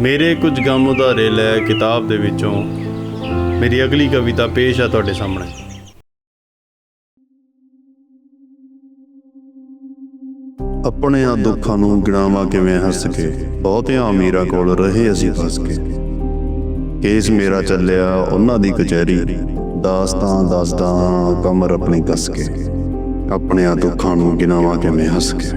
ਮੇਰੇ ਕੁਝ ਗਮ ਉਧਾਰੇ ਲੈ ਕਿਤਾਬ ਦੇ ਵਿੱਚੋਂ ਮੇਰੀ ਅਗਲੀ ਕਵਿਤਾ ਪੇਸ਼ ਆ ਤੁਹਾਡੇ ਸਾਹਮਣੇ। ਆਪਣਿਆਂ ਦੁੱਖਾਂ ਨੂੰ ਗਿਣਾਵਾਂ ਕਿਵੇਂ ਹੱਸ ਕੇ, ਬਹੁਤਿਆਂ ਅਮੀਰਾਂ ਕੋਲ ਰਹੇ ਅਸੀਂ ਫਸ ਕੇ। ਕੇਸ ਮੇਰਾ ਚੱਲਿਆ ਉਹਨਾਂ ਦੀ ਕਚਹਿਰੀ, ਦਾਸਤਾਂ ਦੱਸਦਾ ਕਮਰ ਆਪਣੀ ਕੱਸ ਕੇ। ਆਪਣਿਆਂ ਦੁੱਖਾਂ ਨੂੰ ਗਿਣਾਵਾਂ ਕਿਵੇਂ ਹੱਸ ਕੇ।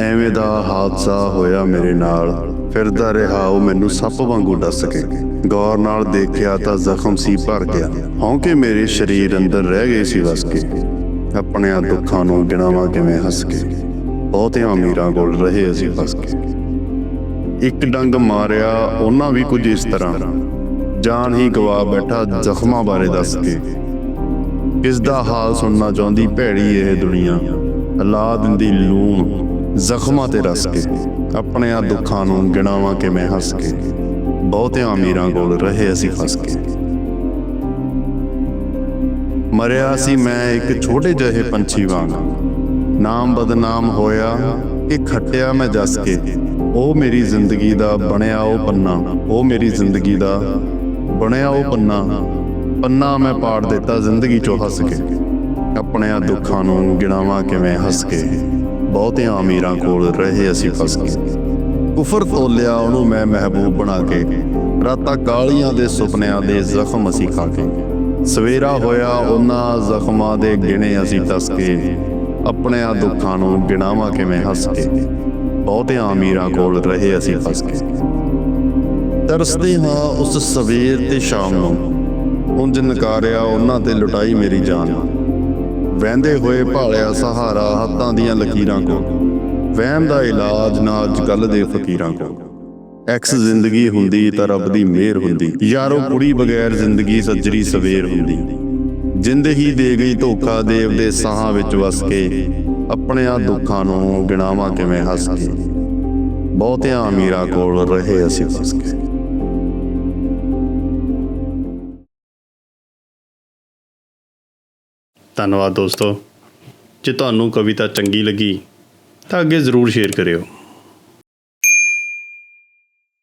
ਐਵੇਂ ਦਾ ਹਾਦਸਾ ਹੋਇਆ ਮੇਰੇ ਨਾਲ। ਫਿਰਦਾ ਰਿਹਾ ਉਹ ਮੈਨੂੰ ਸੱਪ ਵਾਂਗੂ ਡੱਸ ਕੇ। ਗੌਰ ਨਾਲ ਦੇਖਿਆ ਤਾਂ ਜ਼ਖਮ ਸੀ ਭਰ ਗਿਆ। ਹੌਂਕੇ ਮੇਰੇ ਸਰੀਰ ਅੰਦਰ ਰਹਿ ਗਏ ਸੀ ਵਸ ਕੇ। ਆਪਣਿਆਂ ਦੁੱਖਾਂ ਨੂੰ ਗਿਣਾਵਾਂ ਕਿਵੇਂ ਹੱਸ ਕੇ। ਬਹੁਤਿਆਂ ਅਮੀਰਾਂ ਕੋਲ ਰਹੇ ਅਸੀਂ ਫਸ ਕੇ। ਇੱਕ ਡੰਗ ਮਾਰਿਆ, ਉਹਨਾਂ ਵੀ ਕੁਝ ਇਸ ਤਰ੍ਹਾਂ। ਜਾਨ ਹੀ ਗਵਾ ਬੈਠਾ ਜ਼ਖਮਾਂ ਬਾਰੇ ਦੱਸ ਕੇ। ਕਿਸ ਦਾ ਹਾਲ ਸੁਣਨਾ ਚਾਹੁੰਦੀ ਭੈੜੀ ਇਹ ਦੁਨੀਆ। ਅੱਲਾ ਦਿੰਦੀ ਲੂਣ। ਜ਼ਖਮਾਂ ਤੇ ਰਸ ਕੇ ਆਪਣਿਆਂ ਦੁੱਖਾਂ ਨੂੰ ਗਿਣਾਵਾਂ ਕਿਵੇਂ ਹੱਸ ਕੇ, ਬਹੁਤਿਆਂ ਅਮੀਰਾਂ ਕੋਲ ਰਹੇ ਅਸੀਂ ਫਸ ਕੇ। ਮਰਿਆ ਸੀ ਮੈਂ ਇੱਕ ਛੋਟੇ ਜਿਹੇ ਪੰਛੀ ਵਾਂਗ। ਨਾਮ ਬਦਨਾਮ ਹੋਇਆ ਕਿ ਖੱਟਿਆ ਮੈਂ ਜਸ ਕੇ। ਉਹ ਮੇਰੀ ਜ਼ਿੰਦਗੀ ਦਾ ਬਣਿਆ ਉਹ ਪੰਨਾ, ਉਹ ਮੇਰੀ ਜ਼ਿੰਦਗੀ ਦਾ ਬਣਿਆ ਉਹ ਪੰਨਾ। ਪੰਨਾ ਮੈਂ ਪਾੜ ਦਿੱਤਾ ਜ਼ਿੰਦਗੀ ਚੋਂ ਹੱਸ ਕੇ। ਆਪਣਿਆਂ ਦੁੱਖਾਂ ਨੂੰ ਗਿਣਾਵਾਂ ਕਿਵੇਂ ਹੱਸ ਕੇ। ਬਹੁਤਿਆਂ ਅਮੀਰਾਂ ਕੋਲ ਰਹੇ ਅਸੀਂ ਫਸ ਕੇ ਕੁਫਰ ਤੋਲਿਆ ਉਹਨੂੰ ਮੈਂ ਮਹਿਬੂਬ ਬਣਾ ਕੇ, ਰਾਤਾਂ ਕਾਲੀਆਂ ਦੇ ਸੁਪਨਿਆਂ ਦੇ ਜ਼ਖਮ ਅਸੀਂ ਖਾ ਕੇ। ਸਵੇਰਾ ਹੋਇਆ, ਉਹਨਾਂ ਜ਼ਖਮਾਂ ਦੇ ਗਿਣੇ ਅਸੀਂ ਤਸ ਕੇ ਆਪਣਿਆਂ ਦੁੱਖਾਂ ਨੂੰ ਗਿਣਾਵਾਂ ਕਿਵੇਂ ਹੱਸ ਕੇ। ਬਹੁਤਿਆਂ ਅਮੀਰਾਂ ਕੋਲ ਰਹੇ ਅਸੀਂ ਫਸ ਕੇ ਤਰਸਦੇ ਹਾਂ ਉਸ ਸਵੇਰ ਤੇ ਸ਼ਾਮ ਨੂੰ। ਉਂਝ ਨਕਾਰਿਆ ਉਹਨਾਂ ਤੇ ਲੁਟਾਈ ਮੇਰੀ ਜਾਨ। ਵਹਿੰਦੇ ਹੋਏ ਭਾਲਿਆ ਸਹਾਰਾ ਹੱਥਾਂ ਦੀਆਂ ਲਕੀਰਾਂ ਕੋ। ਵਹਿਮ ਦਾ ਇਲਾਜ ਨਾ ਅੱਜ ਕੱਲ ਦੇ ਫਕੀਰਾਂ ਕੋ। ਐਕਸ ਜ਼ਿੰਦਗੀ ਹੁੰਦੀ ਤਾਂ ਰੱਬ ਦੀ ਮਿਹਰ ਹੁੰਦੀ। ਯਾਰੋ ਕੁੜੀ ਬਗੈਰ ਜ਼ਿੰਦਗੀ ਸੱਜਰੀ ਸਵੇਰ ਹੁੰਦੀ। ਜਿੰਦ ਹੀ ਦੇ ਗਈ ਧੋਖਾ ਦੇਵ ਦੇ ਸਾਹਾਂ ਵਿੱਚ ਵਸ ਕੇ, ਆਪਣਿਆਂ ਦੁੱਖਾਂ ਨੂੰ ਗਿਣਾਵਾਂ ਕਿਵੇਂ ਹੱਸ ਕੇ। ਬਹੁਤਿਆਂ ਅਮੀਰਾਂ ਕੋਲ ਰਹੇ ਅਸੀਂ ਫਸ ਕੇ। ਧੰਨਵਾਦ ਦੋਸਤੋ। ਜੇ ਤੁਹਾਨੂੰ ਕਵਿਤਾ ਚੰਗੀ ਲੱਗੀ ਤਾਂ ਅੱਗੇ ਜ਼ਰੂਰ ਸ਼ੇਅਰ ਕਰਿਓ।